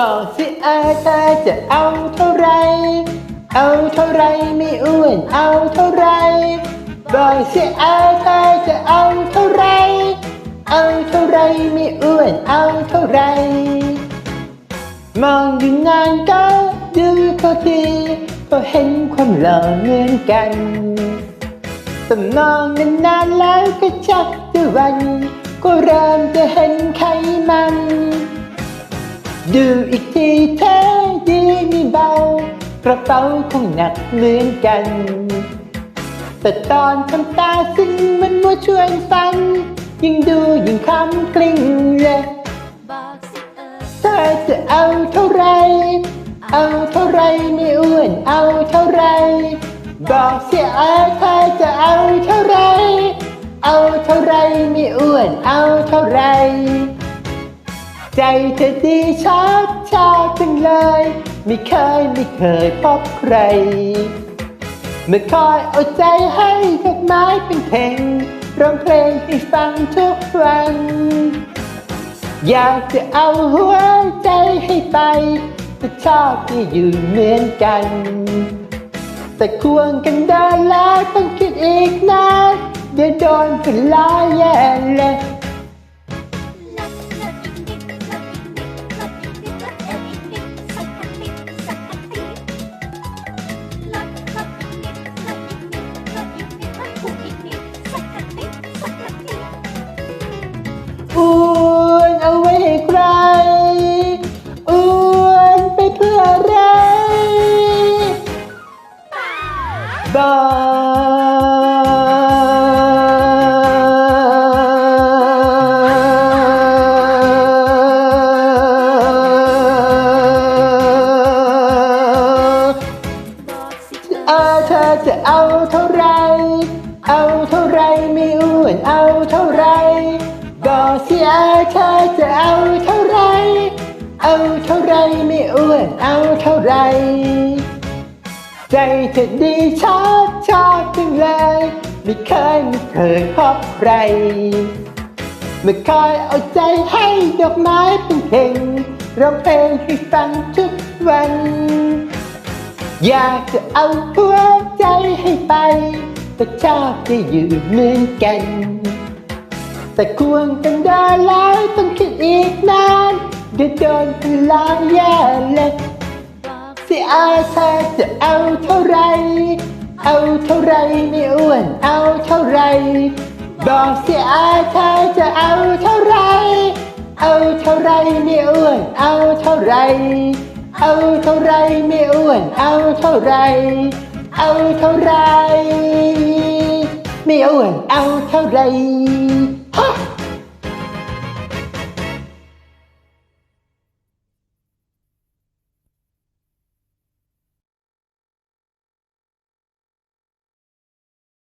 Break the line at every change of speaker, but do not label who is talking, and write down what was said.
บอกสิอาเธอจะเอาเท่าไร เอาเท่าไรไม่อ้วน เอาเท่าไร บอกสิอาเธอจะเอาเท่าไร เอาเท่าไรไม่อ้วน เอาเท่าไร มองอยู่นานก็ดูเขาทีก็เห็นความหล่อเหมือนกันแต่มองนานๆแล้วก็ชักจะวัน ก็เริ่มจะเห็นไขมัน ดูอีกทีเท่ดีไม่เบา กระเป๋าคงหนักเหมือนกัน แต่ตอนทำตาซึ้งมันมัวชวนฟัน ยิ่งดูยิ่งคำกลิ้งเลย
บอกสิเออ
เธอจะเอาเท่าไร เอาเท่าไรไม่อ้วนเอาเท่าไร บอกเสียอาเธอจะเอาเท่าไร เอาเท่าไรไม่อ้วนเอาเท่าไร ใจเธอดีชอบชอบจังเลย ไม่เคยไม่เคยพบใครเมื่อคอยเอาใจให้ดอกไม้เป็นเพลงร้องเพลงให้ฟังทุกวัน อยากจะเอาหัวใจให้ไปแต่ชอบที่อยู่เหมือนกัน แต่ควงกันเดินแล้วต้องคิดอีกนานเดี๋ยวโดนกันลาแย่เลย อ้วนเอาไว้ให้ใครอ้วนไปเพื่ออะไรบอก
บอกสิเอ
เอ
อ
อเธอจะเอาเท่าไร เอาเท่าไรไม่อ้วนเอาเท่าไร บอกสิเออเธอจะเอาเท่าไร เอาเท่าไรไม่อ้วนเอาเท่าไร ใจเธอดีชอบชอบจังเลย ไม่เคยไม่เคยพบใครเมื่อคอยเอาใจให้ดอกไม้เป็นเพลงร้องเพลงให้ฟังทุกวัน อยากจะเอาหัวใจให้ไป แต่ชอบจะอยู่เหมือนกัน แต่ควงกันได้แล้วต้องคิดอีกนานเดี๋ยวโดนพลาแย่เลย
บอก
สิอาเธอจะเอาเท่าไร เอาเท่าไรไม่อ้วน เอาเท่าไร บอกสิอาเธอจะเอาเท่าไร เอาเท่าไรไม่อ้วน เอาเท่าไร เอาเท่าไรไม่อ้วน เอาเท่าไร เอาเท่าไรไม่อ้วน เอาเท่าไร ฮะ